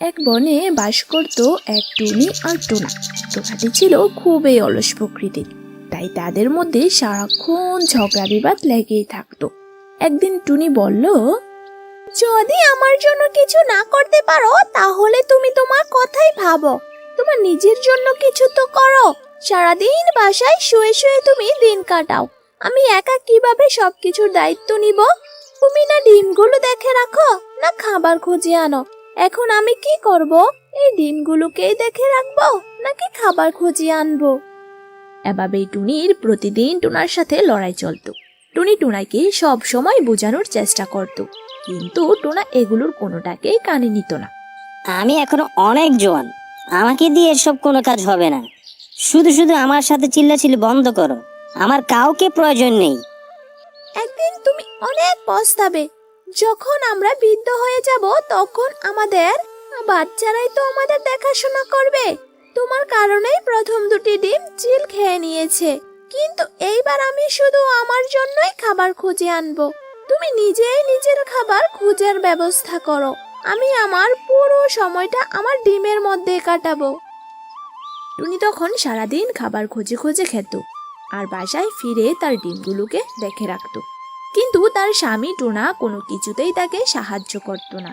এক বনে বাস করত এক টুনি আর টোনা। টোনাটি ছিল খুবই অলস প্রকৃতির, তাই তাদের মধ্যে সারাক্ষণ ঝগড়া বিবাদ লেগেই থাকতো। একদিন টুনি বলল, যদি আমার জন্য কিছু না করতে পারো, তাহলে তুমি তোমার কথাই ভাবো। তোমার নিজের জন্য কিছু তো করো। সারাদিন বাসায় শুয়ে শুয়ে তুমি দিন কাটাও। আমি একা কীভাবে সবকিছুর দায়িত্ব নিব? তুমি না ডিমগুলো দেখে রাখো, না খাবার খুঁজে আনো। এখন আমি কি করব? এই ডিমগুলোকেই দেখে রাখব নাকি খাবার খুঁজিয়ে আনব? এভাবেই টুনির প্রতিদিন টুনার সাথে লড়াই চলতো। টুনি টুনাকে সব সময় বোঝানোর চেষ্টা করত কিন্তু টুনা এগুলোর কোনোটাকেই কানে নিত না। আমি এখনও অনেক জোয়ান আমাকে দিয়ে এসব কোনো কাজ হবে না। শুধু শুধু আমার সাথে চিল্লাচিল্লি বন্ধ করো আমার কাউকে প্রয়োজন নেই। একদিন তুমি অনেক পস্তাবে যখন আমরা বৃদ্ধ হয়ে যাব, তখন আমাদের বাচ্চারাই তো আমাদের দেখাশোনা করবে। তোমার কারণেই প্রথম দুটি ডিম চিল খেয়ে নিয়েছে। কিন্তু এইবার আমি শুধু আমার জন্যই খাবার খুঁজে আনব। তুমি নিজেই নিজের খাবার খুঁজের ব্যবস্থা করো। আমি আমার পুরো সময়টা আমার ডিমের মধ্যে কাটাবো। টুনি তখন সারাদিন খাবার খুঁজে খুঁজে খেত, আর বাসায় ফিরে তার ডিমগুলোকে দেখে রাখত। কিন্তু তার স্বামী টোনা কোনো কিছুতেই তাকে সাহায্য করত না।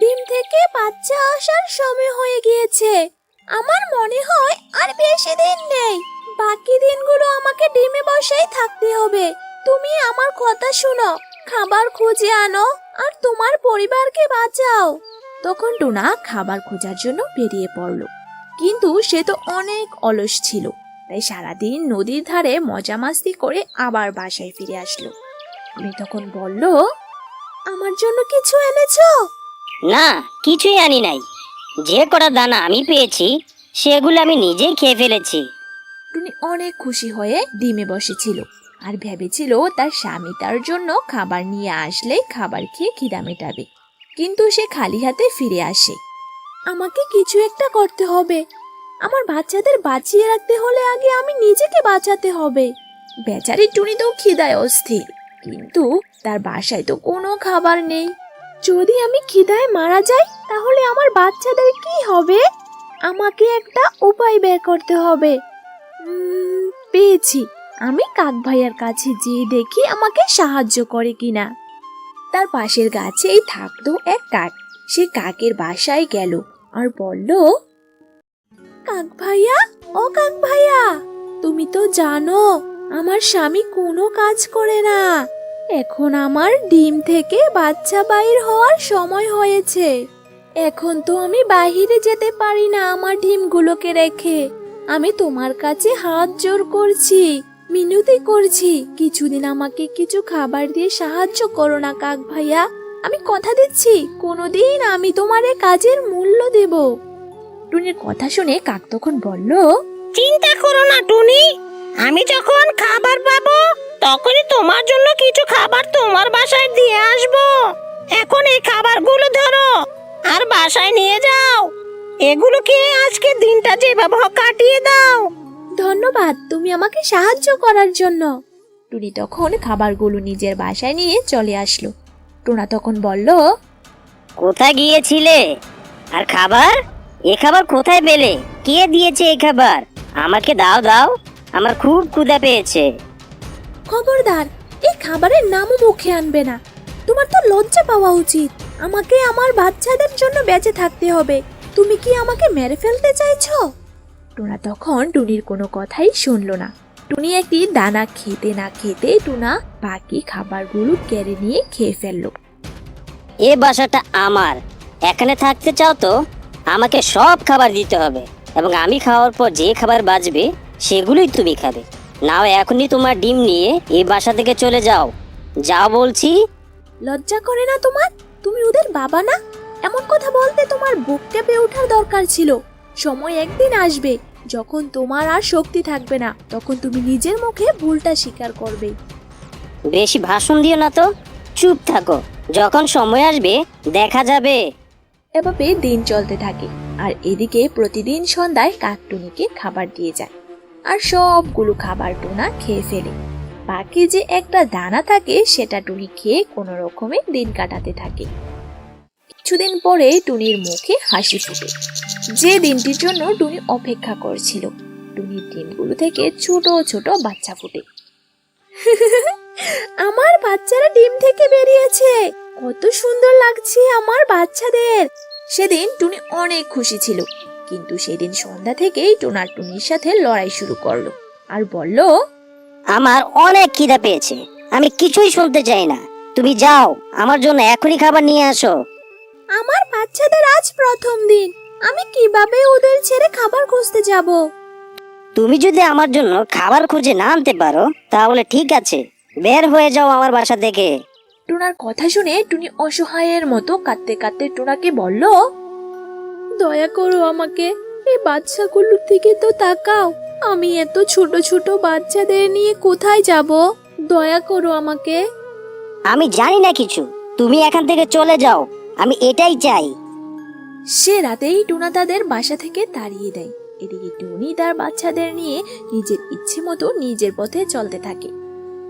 ডিম থেকে বাচ্চা আসার সময় হয়ে গিয়েছে। আমার মনে হয় আর বেশি দিন নেই। বাকি দিনগুলো আমাকে ডিমে বসেই থাকতে হবে। তুমি আমার কথা শোনো, খাবার খুঁজে আনো আর তোমার পরিবারকে বাঁচাও। তখন টোনা খাবার খোঁজার জন্য বেরিয়ে পড়ল। কিন্তু সে তো অনেক অলস ছিল। তাই সারাদিন নদীর ধারে মজা মাস্তি করে আবার বাসায় ফিরে আসলো। আমি তখন বলল আমার জন্য কিছু এনেছো? না কিছুই আনি নাই। যে কটা দানা আমি পেয়েছি সেগুলো আমি নিজেই খেয়ে ফেলেছি। টুনি অনেক খুশি হয়ে ডিমে বসেছিল আর ভেবেছিল তার স্বামী তার জন্য খাবার নিয়ে আসলেই খাবার খেয়ে খিদা মেটাবে। কিন্তু সে খালি হাতে ফিরে আসে। আমাকে কিছু একটা করতে হবে। আমার বাচ্চাদের বাঁচিয়ে রাখতে হলে আগে আমি নিজেকে বাঁচাতে হবে। বেচারি টুনি তো খিদায় অস্থির। কিন্তু তার বাসায় তো কোনো খাবার নেই। যদি আমি খিদায় মারা যাই, তাহলে আমার বাচ্চাদের কি হবে? আমাকে একটা উপায় বের করতে হবে। পেয়েছি। আমি কাক ভাইয়ার কাছে যেয়ে দেখি আমাকে সাহায্য করে কিনা। তার পাশের গাছেই থাকতো এক কাক। সে কাকের বাসায় গেল আর বলল, কাক ভাইয়া, ও কাক ভাইয়া, তুমি তো জানো আমার স্বামী কোনো কাজ করে না। এখন আমার ডিম থেকে বাচ্চা বাইর হওয়ার সময় হয়েছে। এখন তো আমি বাইরে যেতে পারি না আমার ডিমগুলোকে রেখে। আমি তোমার কাছে হাত জোর করছি, মিনতি করছি। কিছুদিন আমাকে কিছু খাবার দিয়ে সাহায্য করো না কাক ভাইয়া। আমি কথা দিচ্ছি, কোনোদিন আমি তোমার কাজের মূল্য দেব। টুনির কথা শুনে কাক তখন বলল, চিন্তা করো না টুনি আমি যখন খাবার পাবো তখনই তোমার জন্য কিছু খাবার তোমার বাসায় দিয়ে আসব। এখন এই খাবারগুলো ধরো আর বাসায় নিয়ে যাও। এগুলো খেয়ে আজকে দিনটা যেভাবে হোক কাটিয়ে দাও। ধন্যবাদ তুমি আমাকে সাহায্য করার জন্য। টুনি তখন খাবারগুলো নিজের বাসায় নিয়ে চলে আসলো। টোনা তখন বলল কোথায় গিয়েছিলে? আর খাবার? এ খাবার কোথায় পেলে? কে দিয়েছে এই খাবার? আমাকে দাও দাও। আমার খুব ক্ষুধা পেয়েছে। খবরদার এই খাবারের নামও মুখে আনবে না। তোমার তো লজ্জা পাওয়া উচিত। আমাকে আমার বাচ্চাদের জন্য বেঁচে থাকতে হবে। তুমি কি আমাকে মেরে ফেলতে চাইছো? টুনা তখন টুনির কোনো কথাই শুনলো না। টুনি একটি দানা খেতে না খেতে টুনা বাকি খাবারগুলো কেড়ে নিয়ে খেয়ে ফেলল। এ বাসাটা আমার। এখানে থাকতে চাও তো? আমাকে সব খাবার দিতে হবে এবং আমি খাওয়ার পর যে খাবার বাঁচবে সেগুলোই তুমি খাবে। নাও এখনই তোমার ডিম নিয়ে এই বাসা থেকে চলে যাও। যা বলছি। লজ্জা করে না তোমার? তুমি ওদের বাবা না? এমন কথা বলতে তোমার বুক কেঁপে ওঠার দরকার ছিল। সময় একদিন আসবে যখন তোমার আর শক্তি থাকবে না তখন তুমি নিজের মুখে ভুলটা স্বীকার করবে। বেশি ভাষণ দিও না তো। চুপ থাকো। যখন সময় আসবে দেখা যাবে। এভাবে দিন চলতে থাকে আর এদিকে প্রতিদিন সন্ধ্যায় কাকটুনিকে খাবার দিয়ে যায়। আর সবগুলো খাবার টোনা খেয়ে ফেলে। বাকি যে একটা দানা থাকে, সেটা টুনি খেয়ে কোনো রকমে দিন কাটাতে থাকে। কিছুদিন পরে টুনির মুখে হাসি ফুটে। যে দিনটির জন্য টুনি অপেক্ষা করছিল, টুনির ডিমগুলো থেকে ছোট ছোট বাচ্চা ফুটে। আমার বাচ্চারা ডিম থেকে বেরিয়েছে! কত সুন্দর লাগছে আমার বাচ্চাদের! সেদিন টুনি অনেক খুশি ছিল। কিন্তু সেদিন সন্ধ্যা থেকেই টোনার টুনির সাথে লড়াই শুরু করল আর বলল আমার অনেক খিদা পেয়েছে। আমি কিছুই শুনতে চাই না। তুমি যাও আমার জন্য এখনই খাবার নিয়ে আসো। আমার বাচ্চাদের আজ প্রথম দিন। আমি কীভাবে ওদের ছেড়ে খাবার খুঁজতে যাব? তুমি যদি আমার জন্য খাবার খুঁজে না আনতে পারো তাহলে ঠিক আছে। বের হয়ে যাও আমার বাসা থেকে। টুনার কথা শুনে টুনি অসহায়ের মতো কাঁদতে কাঁদতে টুনাকে বলল দয়া করো আমাকে। এই বাচ্চাগুলোর দিকে তো তাকাও। আমি এত ছোট ছোট বাচ্চাদের নিয়ে কোথায় যাব? দয়া করো আমাকে। আমি জানি না কিছু। তুমি এখান থেকে চলে যাও। আমি এটাই চাই। সে রাতেই টুনা তাদের বাসা থেকে তাড়িয়ে দেয়। এদিকে টুনি তার বাচ্চাদের নিয়ে নিজের ইচ্ছে মতো নিজের পথে চলতে থাকে।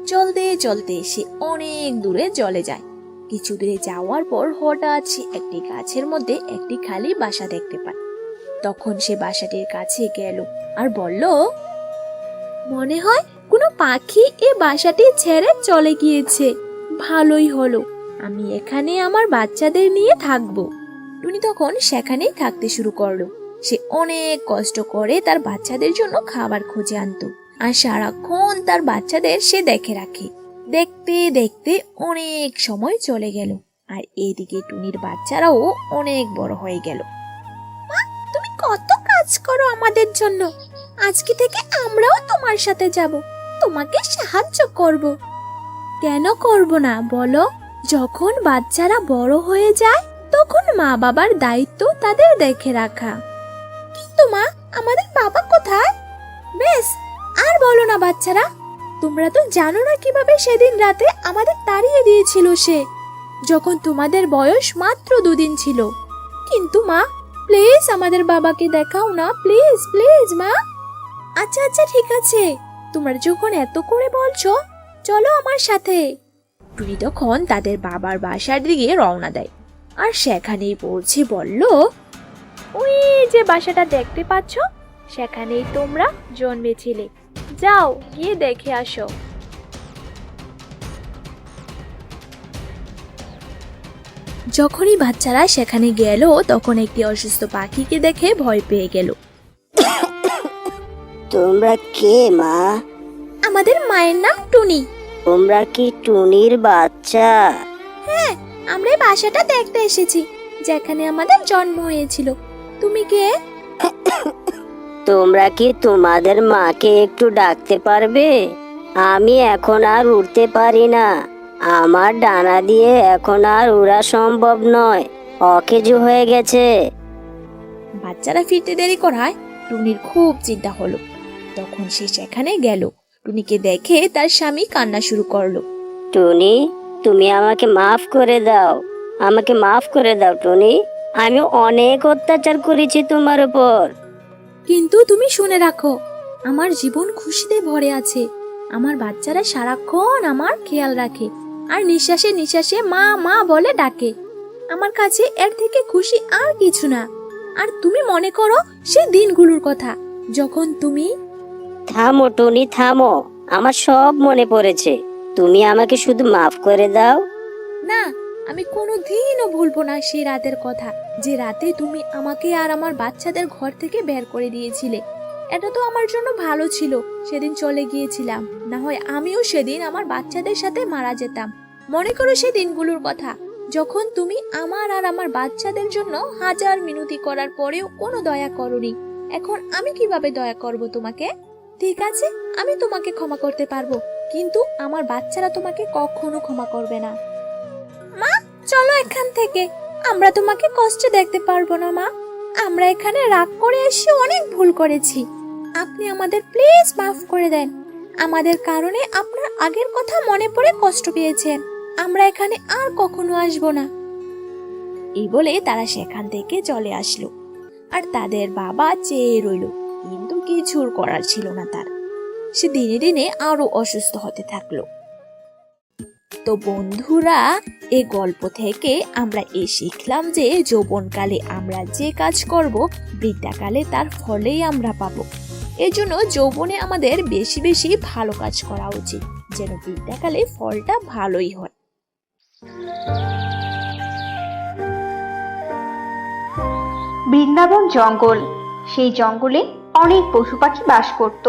চলতে চলতে সে অনেক দূরে চলে যায়। কিছু দূরে যাওয়ার পর হঠাৎ সে একটি গাছের মধ্যে একটি খালি বাসা দেখতে পায়। তখন সে বাসাটির কাছে গেল আর বলল, মনে হয় কোনো পাখি এ বাসাটি ছেড়ে চলে গিয়েছে। ভালোই হলো, আমি এখানে আমার বাচ্চাদের নিয়ে থাকব। টুনি তখন সেখানেই থাকতে শুরু করল। সে অনেক কষ্ট করে তার বাচ্চাদের জন্য খাবার খুঁজে আনতো আর সারাক্ষণ তার বাচ্চাদের সে দেখে রাখে। দেখতে দেখতে অনেক সময় চলে গেল। আর এদিকে টুনির বাচ্চারাও অনেক বড় হয়ে গেল। তুমি কত কাজ করো আমাদের জন্য। আজকে থেকে আমরাও তোমার সাথে যাব। তোমাকে সাহায্য করব। কেন করব না, বলো? যখন বাচ্চারা বড় হয়ে যায়, তখন মা বাবার দায়িত্ব তাদের দেখে রাখা। কিন্তু মা, আমাদের বাবা কোথায়? বেশ, আর বলো না বাচ্চারা। তোমরা তো জানো না কীভাবে সেদিন রাতে আমাদের তাড়িয়ে দিয়েছিল সে, যখন তোমাদের বয়স মাত্র দুদিন ছিল। কিন্তু মা প্লিজ আমাদের বাবাকে দেখাও না প্লিজ প্লিজ মা। আচ্ছা আচ্ছা ঠিক আছে। তোমরা যখন এত করে বলছো, চলো আমার সাথে। টুনি তখন তাদের বাবার বাসার দিকে রওনা দেয়। আর সেখানেই পৌঁছে বলল, ওই যে বাসাটা দেখতে পাচ্ছ, সেখানেই তোমরা জন্মেছিলে। যাও গিয়ে দেখে আসো। যখনই বাচ্চারা সেখানে গেল তখন একটি অসুস্থ পাখিকে দেখে ভয় পেয়ে গেল। তোমরা কে মা? আমাদের মায়ের নাম টুনি। তোমরা কি টুনির বাচ্চা? হ্যাঁ আমরা এই বাসাটা দেখতে এসেছি যেখানে আমাদের জন্ম হয়েছিল। তুমি কে? তোমরা কি তোমাদের মাকে একটু ডাকতে পারবে? আমি এখন আর উঠতে পারি না। আমার ডানা দিয়ে এখন আর উড়া সম্ভব নয়। অকেজু হয়ে গেছে। বাচ্চারা ফিরতে দেরি করায় টুনির খুব চিন্তা হলো। তখন সে সেখানে গেল। টুনিকে দেখে তার স্বামী কান্না শুরু করল। টুনি তুমি আমাকে মাফ করে দাও। আমাকে মাফ করে দাও টুনি। আমি অনেক অত্যাচার করেছি তোমার উপর। কিন্তু তুমি শুনে রাখো আমার জীবন খুশিতে ভরে আছে। আমার বাচ্চারা সারাক্ষণ আমার খেয়াল রাখে আর নিঃশ্বাসে নিঃশ্বাসে মা মা বলে ডাকে। আমার কাছে এর থেকে খুশি আর কিছু না। আর তুমি মনে করো সে দিনগুলোর কথা যখন তুমি থামো টনি থামো। আমার সব মনে পড়েছে। তুমি আমাকে শুধু মাফ করে দাও। না আমি কোনো দিনও ভুলবো না সেই রাতের কথা, যে রাতে তুমি আমাকে আর আমার বাচ্চাদের ঘর থেকে বের করে দিয়েছিলে। এটা তো আমার জন্য ভালো ছিল, সেদিন চলে গিয়েছিলাম। না হয় আমিও সেদিন আমার বাচ্চাদের সাথে মারা যেতাম। মনে করো সেই দিনগুলোর কথা, যখন তুমি আমার আর আমার বাচ্চাদের জন্য হাজার মিনতি করার পরেও কোনো দয়া করনি। এখন আমি কীভাবে দয়া করব তোমাকে? ঠিক আছে, আমি তোমাকে ক্ষমা করতে পারব, কিন্তু আমার বাচ্চারা তোমাকে কখনো ক্ষমা করবে না। চলো এখান থেকে। আমরা তোমাকে কষ্টে দেখতে পারব না, মা। আমরা এখানে রাগ করে এসে অনেক ভুল করেছি। আপনি আমাদের প্লিজ মাফ করে দেন। আমাদের কারণে আপনার আগের কথা মনে পড়ে কষ্ট পেয়েছেন। আমরা এখানে আর কখনো আসব না। এই বলে তারা সেখান থেকে চলে আসলো। আর তাদের বাবা চেয়ে রইল, কিন্তু কিছুর করার ছিল না তার। সে দিনে দিনে আরও অসুস্থ হতে থাকল। তো বন্ধুরা, এ গল্প থেকে আমরা এ শিখলাম যে যৌবনকালে আমরা যে কাজ করব বৃদ্ধাকালে তার ফলেই আমরা পাবো। এজন্য যৌবনে আমাদের বেশি বেশি ভালো কাজ করা উচিত, যেন বৃদ্ধাকালে ফলটা ভালোই হয়। বৃন্দাবন জঙ্গল, সেই জঙ্গলে অনেক পশু পাখি বাস করত।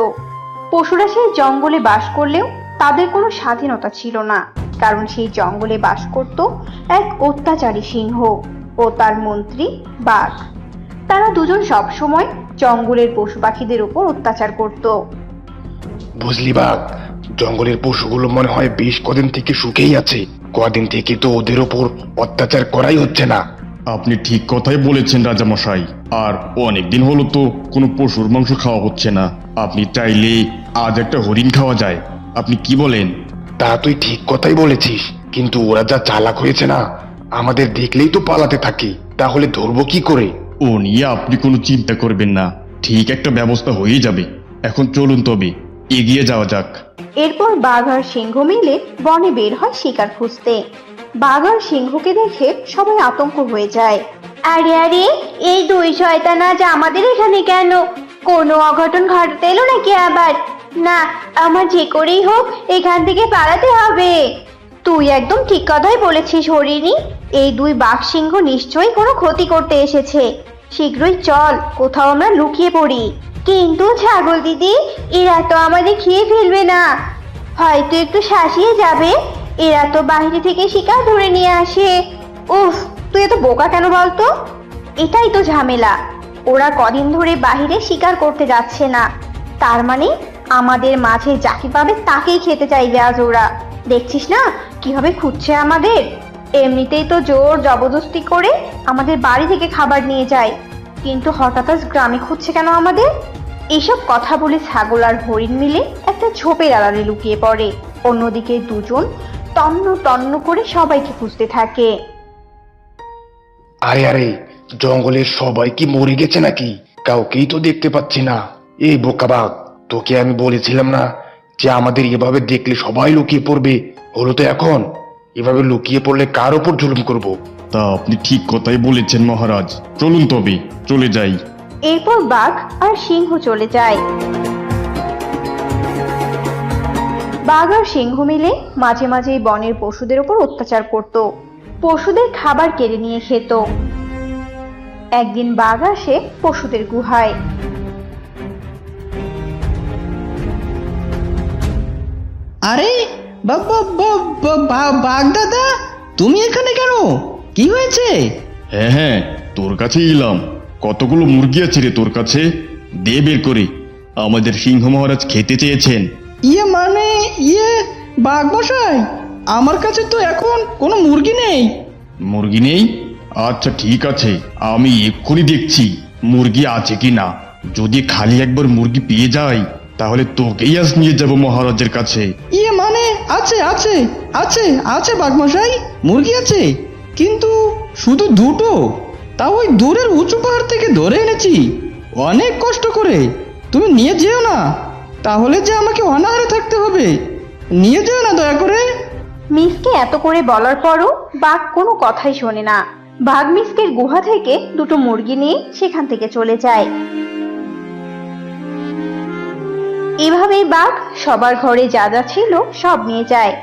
পশুরা সেই জঙ্গলে বাস করলেও তাদের কোনো স্বাধীনতা ছিল না। কারণ সেই জঙ্গলে বাস করত এক অত্যাচারী সিংহ ও তার মন্ত্রী বাঘ। তারা দুজন সবসময় জঙ্গলের পশু পাখিদের উপর অত্যাচার করত। বুঝলি বাঘ জঙ্গলের পশুগুলো মনে হয় বেশ কদিন থেকে সুখেই আছে। কদিন থেকে তো ওদের ওপর অত্যাচার করাই হচ্ছে না। আপনি ঠিক কথাই বলেছেন রাজামশাই। আর অনেকদিন হলো তো কোনো পশুর মাংস খাওয়া হচ্ছে না। আপনি চাইলে আজ একটা হরিণ খাওয়া যায়। আপনি কি বলেন? তা তুই ঠিক কথাই বলেছিস কিন্তু ওরা যা চালাক হয়েছে না আমাদের দেখলেই তো পালাতে থাকে তাহলে ধরবো কি করে? ও নিয়ে আপনি কোনো চিন্তা করবেন না ঠিক একটা ব্যবস্থা হয়ে যাবে এখন চলুন তবে এগিয়ে যাওয়া যাক। এরপর বাঘ আর সিংহ মিলে বনে বের হয় শিকার খুঁজতে। বাঘ আর সিংহকে দেখে সবাই আতঙ্ক হয়ে যায়। আরে আরে এই দুই শয়তান আজ আমাদের এখানে কেন? কোনো অঘটন ঘটাতে এলো নাকি আবার? না, আমার যে করেই হোক, এখান থেকে পালাতে হবে। তুই একদম ঠিক কথাই বলেছিস, হরিণী। এই দুই বাঘ সিংহ নিশ্চয়ই কোনো ক্ষতি করতে এসেছে। শীঘ্রই চল, কোথাও আমরা লুকিয়ে পড়ি। কিন্তু ছাগল দিদি, এরা তো আমাদের খেয়ে ফেলবে না। হয়তো একটু শাসিয়ে যাবে। এরা তো বাইরে থেকে শিকার ধরে নিয়ে আসে। উফ, তুই এত বোকা কেন বলতো? এটাই তো ঝামেলা। ওরা কদিন ধরে বাইরে শিকার করতে যাচ্ছে না। তার মানে আমাদের মাঝে যাকে পাবে তাকেই খেতে চাইবে আজ ওরা। দেখছিস না? কীভাবে খুঁজছে আমাদের? এমনিতেই তো জোর জবরদস্তি করে আমাদের বাড়ি থেকে খাবার নিয়ে যায়। কিন্তু হঠাৎ আজ গ্রামে খুঁজছে কেন আমাদের? এইসব কথা বলে ছাগল আর হরিণ মিলে একটা ঝোপের আড়ালে লুকিয়ে পড়ে। অন্যদিকে দুজন তন্ন তন্ন করে সবাইকে খুঁজতে থাকে। আরে আরে, জঙ্গলের সবাই কি মরে গেছে নাকি? কাউকেই তো দেখতে পাচ্ছি না। এই বোকা বাঘ তোকে আমি বলেছিলাম না যে আমাদের এভাবে দেখলে সবাই লুকিয়ে পড়বে? হলো তো এখন। এভাবে লুকিয়ে পড়লে কার ওপর জুলুম করব। তা আপনি ঠিক কথাই বলেছেন মহারাজ। চলুন তবে চলে যাই। এরপর বাঘ আর সিংহ চলে যায়। বাঘ আর সিংহ মিলে মাঝে মাঝে বনের পশুদের উপর অত্যাচার করত। পশুদের খাবার কেড়ে নিয়ে খেত। একদিন বাঘ আসে পশুদের গুহায়। আরে দাদা তুমি এখানে কেন? কি হয়েছে? হ্যাঁ হ্যাঁ তোর কাছে এলাম। কতগুলো মুরগি আছে রে তোর কাছে? দে বের করে। আমাদের সিংহ মহারাজ খেতে চেয়েছেন। ইয়ে মানে ইয়ে বাঘ মশাই আমার কাছে তো এখন কোনো মুরগি নেই। মুরগি নেই? আচ্ছা ঠিক আছে আমি এক্ষুনি দেখছি মুরগি আছে কি না যদি খালি একবার মুরগি পেয়ে যাই তাহলে তোকেই আজ নিয়ে যাব মহারাজের কাছে। ইয়ে মানে? আছে আছে আছে আছে বাঘ মশাই মুরগি আছে। কিন্তু শুধু দুটো। তাও ওই দূরের উঁচু পাহাড় থেকে ধরে এনেছি। অনেক কষ্ট করে। তুমি নিয়ে যেও না। তাহলে যে আমাকে অনাহারে থাকতে হবে। নিয়ে যেও না দয়া করে। মিসকে এত করে বলার পরও বাঘ কোনো কথাই শোনে না। বাঘ মিসকের গুহা থেকে দুটো মুরগি নিয়ে সেখান থেকে চলে যায়। এভাবেই বাঘ সবার ঘরে যা যা ছিল সব নিয়ে যায়।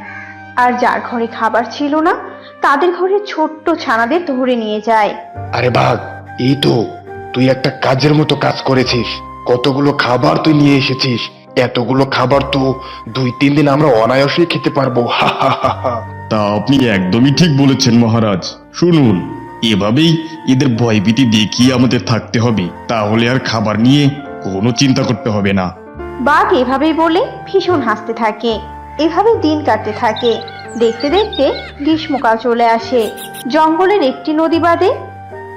আর যার ঘরে খাবার ছিল না তাদের ঘরে ছোট্ট ছানাদের ধরে নিয়ে যায়। আরে বাঘ এই তো তুই একটা কাজের মতো কাজ করেছিস। কতগুলো খাবার তুই নিয়ে এসেছিস। এতগুলো খাবার তো দুই তিন দিন আমরা অনায়াসেই খেতে পারব। হা হা হা হা। তা আপনি একদমই ঠিক বলেছেন মহারাজ। শুনুন এভাবেই এদের ভয়ভীতি দেখিয়ে আমাদের থাকতে হবে। তাহলে আর খাবার নিয়ে কোনো চিন্তা করতে হবে না। বাঘ এভাবেই বলে ভীষণ হাসতে থাকে। এভাবে দিন কাটতে থাকে। দেখতে দেখতে গ্রীষ্মকাল চলে আসে। জঙ্গলের একটি নদী বাদে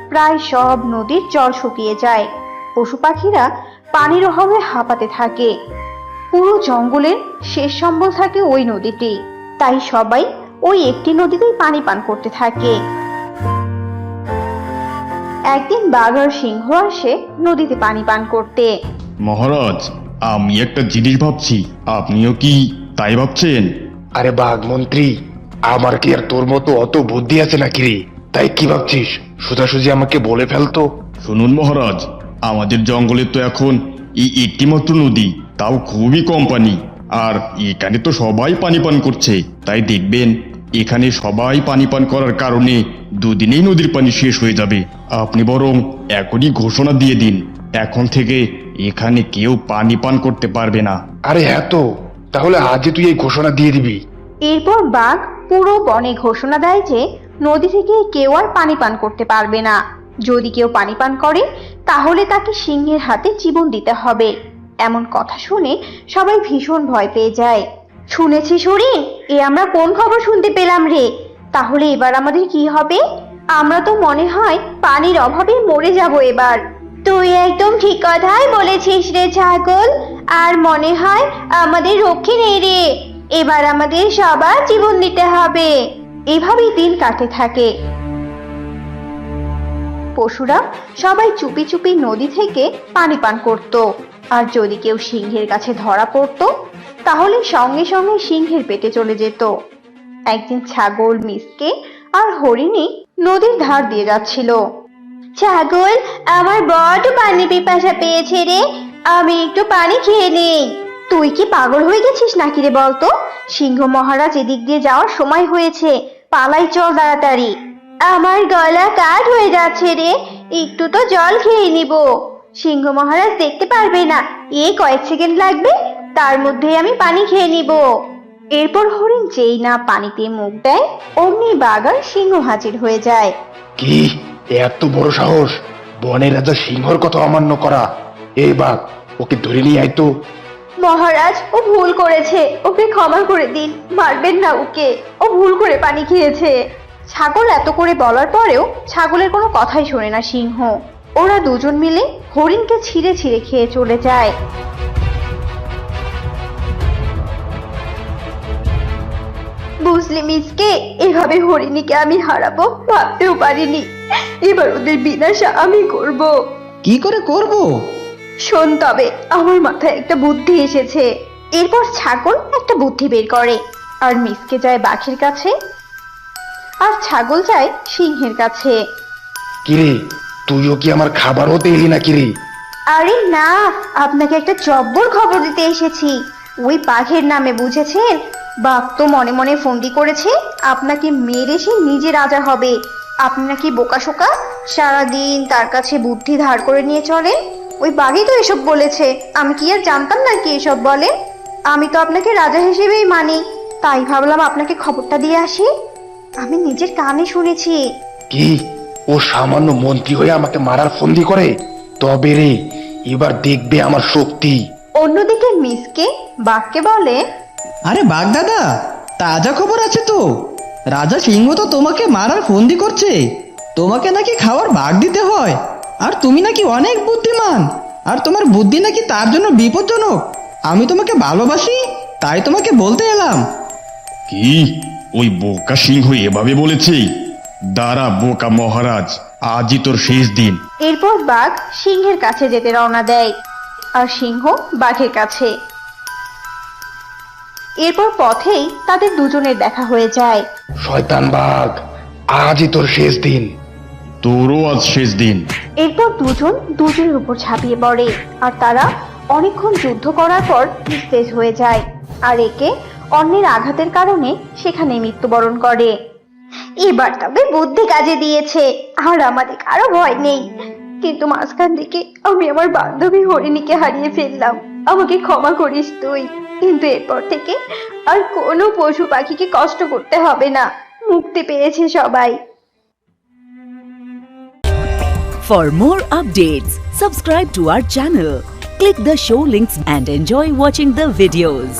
প্রায় সব নদীর জল শুকিয়ে যায়। পশু পাখিরা পানির অভাবে হাঁপাতে থাকে। পুরো জঙ্গলের শেষ সম্বল থাকে ওই নদীটি। তাই সবাই ওই একটি নদীতেই পানি পান করতে থাকে। একদিন বাঘ আর সিংহ আসে নদীতে পানি পান করতে। মহারাজ আমি একটা জিনিস ভাবছি আপনিও কি তাই ভাবছেন? আরে বাঘ মন্ত্রী আমার কি আর তোর মতো অত বুদ্ধি আছে নাকি রে? তাই কি ভাবছিস? সোজাসুজি আমাকে বলে ফেলতো শুনুন মহারাজ আমাদের জঙ্গলে তো এখন এই একটি মাত্র নদী তাও খুবই কম পানি আর এখানে তো সবাই পানি পান করছে তাই দেখবেন এখানে সবাই পানি পান করার কারণে দুদিনেই নদীর পানি শেষ হয়ে যাবে। আপনি বরং এখনই ঘোষণা দিয়ে দিন এখন থেকে এখানে কেউ পানি পান করতে পারবে না। আরে হ্যাঁ তো তাহলে আজই তুই এই ঘোষণা দিয়ে দিবি। এরপর বাঘ পুরো বনে ঘোষণা দেয় যে নদী থেকে কেউ আর পানি পান করতে পারবে না। যদি কেউ পানি পান করে তাহলে তাকে সিংহের হাতে জীবন দিতে হবে। এমন কথা শুনে সবাই ভীষণ ভয় পেয়ে যায়। শুনেছি শরীর এ আমরা কোন খবর শুনতে পেলাম রে? তাহলে এবার আমাদের কি হবে? আমরা তো মনে হয় পানির অভাবে মরে যাব এবার। তুই একদম ঠিক কথাই বলেছিস রে ছাগল। আর মনে হয় আমাদের রক্ষে নেই রে। এবার আমাদের সবার জীবন দিতে হবে। এভাবেই দিন কাটে থাকে। পশুরা সবাই চুপি চুপি নদী থেকে পানি পান করত। আর যদি কেউ সিংহের কাছে ধরা পড়তো, তাহলে সঙ্গে সঙ্গে সিংহের পেটে চলে যেত। একদিন ছাগল, মিসকে আর হরিণী নদীর ধার দিয়ে যাচ্ছিল। ছাগল আমার বড় পানি পিপাসা পেয়েছে রে। আমি একটু পানি খেয়ে নেই। তুই কি পাগল হয়ে গেছিস নাকি রে বলতো? সিংহ মহারাজ এদিক দিয়ে যাওয়ার সময় হয়েছে। পালাই চল তাড়াতাড়ি। আমার গলা কাঠ হয়ে যাচ্ছে রে। একটু তো জল খেয়ে নিব। সিংহ মহারাজ দেখতে পারবে না। এই কয়েক সেকেন্ড লাগবে, তার মধ্যে আমি পানি খেয়ে নিব। এরপর হরিণ যেই না পানিতে মুখ দেয়, অমনি বাগান সিংহ হাজির হয়ে যায়। কি? এত বড় সাহস, বনের রাজা সিংহর কথা অমান্য করা। এই বাঘ, ওকে ধরে নিয়ে আয় তো। মহারাজ, ও ভুল করেছে। ওকে ক্ষমা করে দিন। মারবেন না ওকে। ও ভুল করে পানি খেয়েছে। ছাগল এত করে বলার পরেও ছাগলের কোনো কথাই শোনে না সিংহ। ওরা দুজন মিলে হরিণকে ছিঁড়ে ছিঁড়ে খেয়ে চলে যায়। বুঝলি মিসকে? এভাবে হরিণীকে আমি হারাবো ভাবতেও পারিনি। এবার ওদের বিনাশা আমি করব। কি করে করব? শোন তবে আমার মাথায় একটা বুদ্ধি এসেছে। এরপর ছাগল একটা বুদ্ধি বের করে। আর মিসকে যায় বাঘের কাছে আর ছাগল যায় সিংহের কাছে। কিরে তুইও কি আমার খাবার হতে এলি নাকি রে? আরে না আপনাকে একটা জব্বর খবর দিতে এসেছি। ওই বাঘের নামে বুঝেছেন? বাঘ তো মনে মনে ফন্দি করেছে আপনাকে মেরে সে নিজে রাজা হবে। আপনি নাকি বোকাশোকা সারাদিন তার কাছে বুদ্ধি ধার করে নিয়ে চলেন ওই বাঘই তো এসব বলেছে। আমি কি আর জানতাম না কি এসব বলে? আমি তো আপনাকে রাজা হিসেবেই মানি। তাই ভাবলাম আপনাকে খবরটা দিয়ে আসি। আমি নিজের কানে শুনেছি। কি? ও সামান্য মন্ত্রী হয়ে আমাকে মারার ফন্দি করে? তবে রে এবার দেখবে আমার শক্তি। অন্যদিকে মিসকে বাঘকে বলে আরে বাঘ দাদা তাজা খবর আছে তো। রাজা সিংহ তো তোমাকে মারার ফন্দি করছে। তোমাকে নাকি খাওয়ার ভাগ দিতে হয়। আর তুমি নাকি অনেক বুদ্ধিমান। আর তোমার বুদ্ধি নাকি তার জন্য বিপজ্জনক। আমি তোমাকে ভালোবাসি তাই তোমাকে বলতে এলাম। কি? ওই বোকা সিংহ এভাবে বলেছে? দাঁড়া বোকা মহারাজ আজই তোর শেষ দিন। এরপর বাঘ সিংহের কাছে যেতে রওনা দেয়। আর সিংহ বাঘের কাছে। এরপর পথেই তাদের দুজনের দেখা হয়ে যায়। শয়তান বাঘ আজই তোর শেষ দিন। তোরও আজ শেষ দিন। এরপর দুজন দুজনের উপর ঝাঁপিয়ে পড়ে আর তারা অনেকক্ষণ যুদ্ধ করার পর নিস্তেজ হয়ে যায়। আর একে অন্যের আঘাতের কারণে সেখানে মৃত্যুবরণ করে। এবার তবে বুদ্ধি কাজে দিয়েছে আর আমাদের কারও ভয় নেই। কিন্তু মাঝখান থেকে আমি আমার বান্ধবী হরিণীকে হারিয়ে ফেললাম। আমাকে ক্ষমা করিস তুই। কিন্তু এরপর থেকে আর কোনো পশু পাখিকে কষ্ট করতে হবে না। মুক্তি পেয়েছে সবাই। For more update subscribe to our channel click the show links and enjoy watching the videos